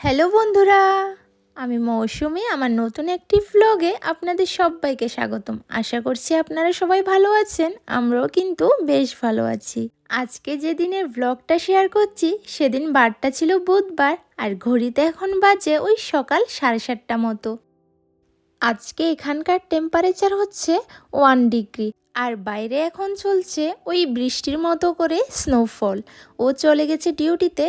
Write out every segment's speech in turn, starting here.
Hello বন্ধুরা আমি মৌসুমি, আমার নতুন একটি ভ্লগে আপনাদের সবাইকে স্বাগতম। আশা করছি আপনারা সবাই ভালো আছেন, আমরাও কিন্তু বেশ ভালো আছি। আজকে যে দিনের ভ্লগটা শেয়ার করছি, সেদিন বারটা ছিল বুধবার, আর ঘড়িতে এখন বাজে ওই সকাল সাড়ে সাতটা মতো। আজকে এখানকার টেম্পারেচার হচ্ছে ওয়ান ডিগ্রি আর বাইরে এখন চলছে ওই বৃষ্টির মতো করে স্নোফল ও চলে গেছে ডিউটিতে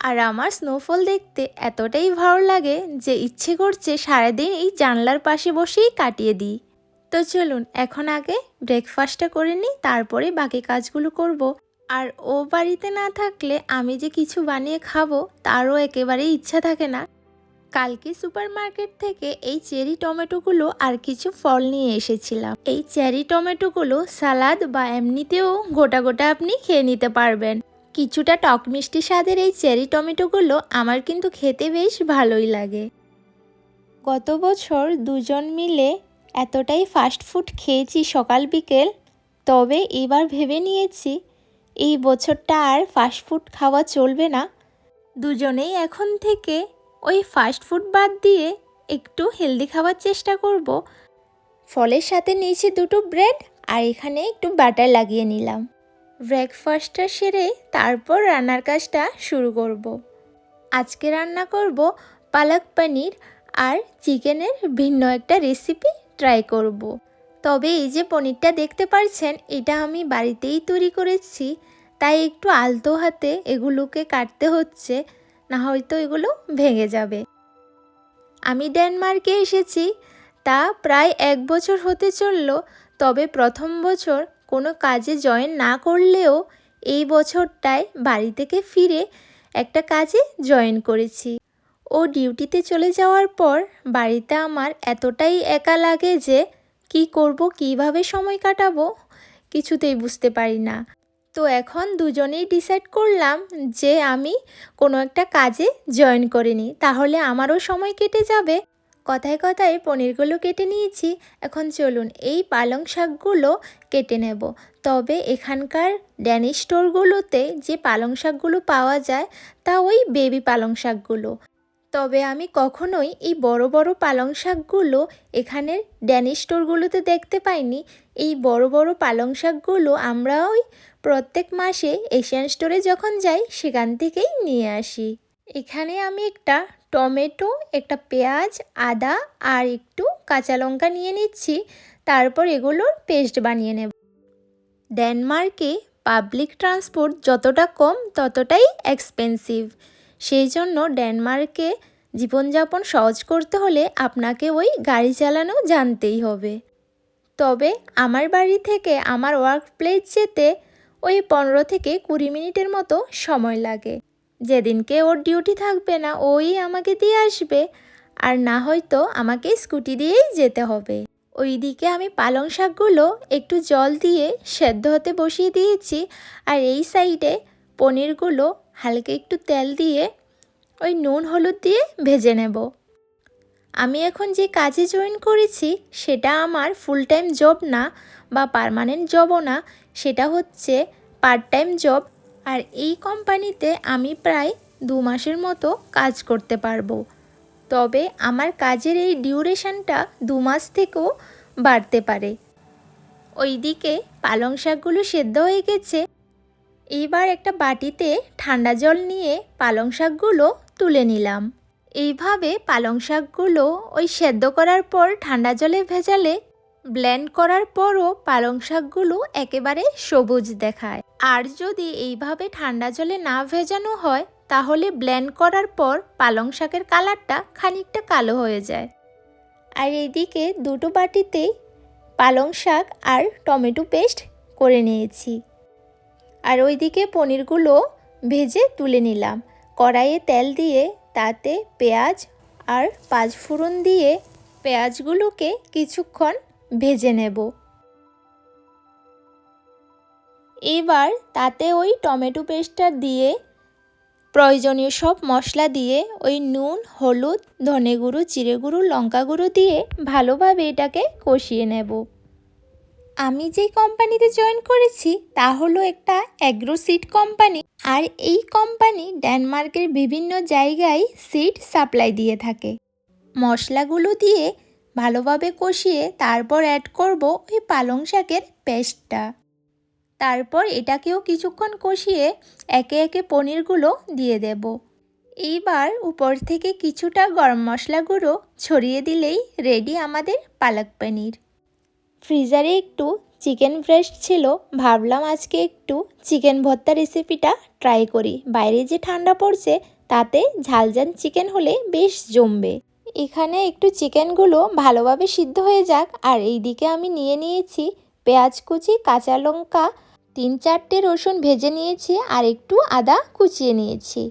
আর আমার স্নোফল দেখতে এতটাই ভালো লাগে যে ইচ্ছে করছে সারাদিন এই জানলার পাশে বসেই কাটিয়ে দিই। তো চলুন, এখন আগে ব্রেকফাস্টটা করে নিই, তারপরে বাকি কাজগুলো করব। আর ও বাড়িতে না থাকলে আমি যে কিছু বানিয়ে খাব, তারও একেবারেই ইচ্ছা থাকে না। কালকে সুপার মার্কেট থেকে এই চেরি টমেটোগুলো আর কিছু ফল নিয়ে এসেছিলাম। এই চেরি টমেটোগুলো সালাদ বা এমনিতেও গোটা গোটা আপনি খেয়ে নিতে পারবেন। কিছুটা টক মিষ্টি স্বাদের এই চেরি টমেটোগুলো আমার কিন্তু খেতে বেশ ভালোই লাগে। গত বছর দুজন মিলে এতটাই ফাস্ট ফুড খেয়েছি সকাল বিকেল, তবে এবার ভেবে নিয়েছি এই বছরটা আর ফাস্ট ফুড খাওয়া চলবে না। দুজনেই এখন থেকে ওই ফাস্ট ফুড বাদ দিয়ে একটু হেলদি খাওয়ার চেষ্টা করব। ফলের সাথে নিয়েছি দুটো ব্রেড আর এখানে একটু বাটার লাগিয়ে নিলাম। ব্রেকফাস্টটা সেরে তারপর রান্নার কাজটা শুরু করব। আজকে রান্না করব পালক পনির আর চিকেনের ভিন্ন একটা রেসিপি ট্রাই করব। তবে এই যে পনিরটা দেখতে পারছেন, এটা আমি বাড়িতেই তৈরি করেছি, তাই একটু আলতো হাতে এগুলোকে কাটতে হচ্ছে, না হয়তো এগুলো ভেঙে যাবে আমি ডেনমার্কে এসেছি, তা প্রায় এক বছর হতে চলল, তবে প্রথম বছর কোনো কাজে জয়েন না করলেও এই বছরটায় বাড়ি থেকে ফিরে একটা কাজে জয়েন করেছি। ও ডিউটিতে চলে যাওয়ার পর বাড়িতে আমার এতটাই একা লাগে যে কি করব, কীভাবে সময় কাটাবো কিছুতেই বুঝতে পারি না। তো এখন দুজনেই ডিসাইড করলাম যে আমি কোনো একটা কাজে জয়েন করে নিই। তাহলে আমারও সময় কেটে যাবে। কথায় কথায় পনিরগুলো কেটে নিয়েছি। এখন চলুন এই পালং শাকগুলো কেটে নেব। তবে এখানকার ড্যানিশ স্টোরগুলোতে যে পালং শাকগুলো পাওয়া যায়, তা ওই বেবি পালং শাকগুলো। তবে আমি কখনোই এই বড় বড় পালং শাকগুলো এখানের ড্যানিশ স্টোরগুলোতে দেখতে পাইনি। এই বড় বড় পালং শাকগুলো আমরা ওই প্রত্যেক মাসে এশিয়ান স্টোরে যখন যাই, সেখান থেকেই নিয়ে আসি। এখানে আমি একটা টমেটো, একটা পেঁয়াজ, আদা আর একটু কাঁচা লঙ্কা নিয়ে নিচ্ছি। তারপর এগুলোর পেস্ট বানিয়ে নেব। ডেনমার্কে পাবলিক ট্রান্সপোর্ট যতটা কম, ততটাই এক্সপেন্সিভ। সেই জন্য ডেনমার্কে জীবনযাপন সহজ করতে হলে আপনাকে ওই গাড়ি চালানো জানতেই হবে। তবে আমার বাড়ি থেকে আমার ওয়ার্ক প্লেস যেতে ওই পনেরো থেকে কুড়ি মিনিটের মতো সময় লাগে। যেদিনকে ওর ডিউটি থাকবে না, ওই আমাকে দিয়ে আসবে। আর না হয়তো আমাকে স্কুটি দিয়েই যেতে হবে। ওই দিকে আমি পালং শাকগুলো একটু জল দিয়ে সেদ্ধ হতে বসিয়ে দিয়েছি। আর এই সাইডে পনিরগুলো হালকা একটু তেল দিয়ে ওই নুন হলুদ দিয়ে ভেজে নেব। আমি এখন যে কাজে জয়েন করেছি, সেটা আমার ফুল টাইম জব না বা পারমানেন্ট জবও না, সেটা হচ্ছে পার্ট টাইম জব আর এই কোম্পানিতে আমি প্রায় দু মাসের মতো কাজ করতে পারব। তবে আমার কাজের এই ডিউরেশনটা দু মাস থেকেও বাড়তে পারে। ওইদিকে পালং শাকগুলো সেদ্ধ হয়ে গেছে। এইবার একটা বাটিতে ঠান্ডা জল নিয়ে পালং শাকগুলো তুলে নিলাম। এইভাবে পালং শাকগুলো ওই সেদ্ধ করার পর ঠান্ডা জলে ভেজালে ব্লেন্ড করার পরও পালং শাকগুলো একেবারে সবুজ দেখায়। আর যদি এইভাবে ঠান্ডা জলে না ভেজানো হয়, তাহলে ব্লেন্ড করার পর পালং শাকের কালারটা খানিকটা কালো হয়ে যায়। আর এইদিকে দুটো বাটিতেই পালং শাক আর টমেটো পেস্ট করে নিয়েছি। আর ওইদিকে পনিরগুলো ভেজে তুলে নিলাম। কড়াইয়ে তেল দিয়ে তাতে পেঁয়াজ আর পাঁচফোড়ন দিয়ে পেঁয়াজগুলোকে কিছুক্ষণ ভেজে নেব। এবার তাতে ওই টমেটো পেস্টটা দিয়ে, প্রয়োজনীয় সব মশলা দিয়ে ওই নুন, হলুদ, ধনে গুঁড়ো, জিরে গুঁড়ো, লঙ্কা গুঁড়ো দিয়ে ভালোভাবে এটাকে কষিয়ে নেব। আমি যেই কোম্পানিতে জয়েন করেছি, তা হলো একটা অ্যাগ্রো সিড কোম্পানি। আর এই কোম্পানি ডেনমার্কের বিভিন্ন জায়গায় সিড সাপ্লাই দিয়ে থাকে। মশলাগুলো দিয়ে ভালোভাবে কষিয়ে তারপর অ্যাড করব ওই পালং শাকের পেস্টটা তারপর এটাকেও কিছুক্ষণ কষিয়ে একে একে পনিরগুলো দিয়ে দেব। এইবার উপর থেকে কিছুটা গরম মশলা গুঁড়ো ছড়িয়ে দিলেই রেডি আমাদের পালক পনির। ফ্রিজারে একটু চিকেন ব্রেস্ট ছিল, ভাবলাম আজকে একটু চিকেন ভর্তা রেসিপিটা ট্রাই করি। বাইরে যে ঠান্ডা পড়ছে, তাতে ঝালঝাল চিকেন হলে বেশ জমবে। এখানে একটু চিকেনগুলো ভালোভাবে সিদ্ধ হয়ে যাক। আর এই দিকে আমি নিয়ে নিয়েছি পেঁয়াজ কুচি, কাঁচা লঙ্কা, তিন চারটে রসুন ভেজে নিয়েছি আর একটু আদা কুচিয়ে নিয়েছি।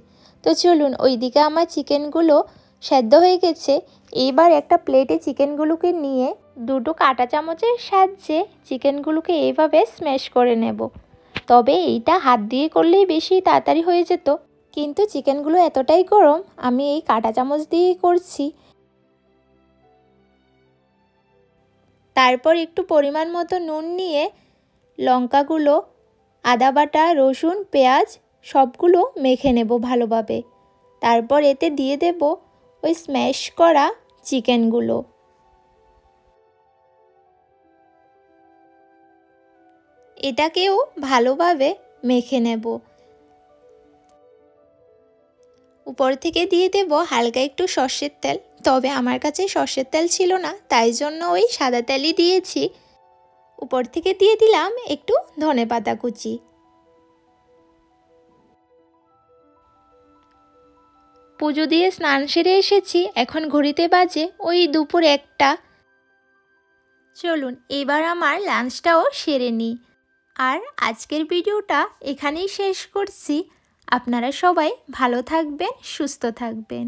তো চলুন ওই দিকে আমার চিকেনগুলো সেদ্ধ হয়ে গেছে। এবার একটা প্লেটে চিকেনগুলোকে নিয়ে দুটো কাঁটা চামচের সাহায্যে চিকেনগুলোকে এইভাবে স্ম্যাশ করে নেব। তবে এইটা হাত দিয়ে করলেই বেশি তাড়াতাড়ি হয়ে যেত। কিন্তু চিকেনগুলো এতটাই গরম, আমি এই কাঁটা চামচ দিয়েই করছি। তারপর একটু পরিমাণ মতো নুন নিয়ে লঙ্কাগুলো আদা বাটা রসুন, পেঁয়াজ সবগুলো মেখে নেব ভালোভাবে। তারপর এতে দিয়ে দেব ওই স্ম্যাশ করা চিকেনগুলো। এটাকেও ভালোভাবে মেখে নেব। উপর থেকে দিয়ে দেব হালকা একটু সর্ষের তেল। তবে আমার কাছে সর্ষের তেল ছিল না, তাই জন্য ওই সাদা তেলই দিয়েছি। উপর থেকে দিয়ে দিলাম একটু ধনে পাতা কুচি। পুজো দিয়ে স্নান সেরে এসেছি, এখন ঘড়িতে বাজে ওই দুপুর একটা। চলুন, এবার আমার লাঞ্চটাও সেরে নিই। আর আজকের ভিডিওটা এখানেই শেষ করছি। আপনারা সবাই ভালো থাকবেন, সুস্থ থাকবেন।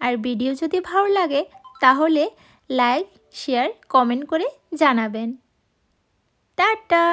আর ভিডিও যদি ভালো লাগে তাহলে লাইক শেয়ার কমেন্ট করে জানাবেন। টাটা!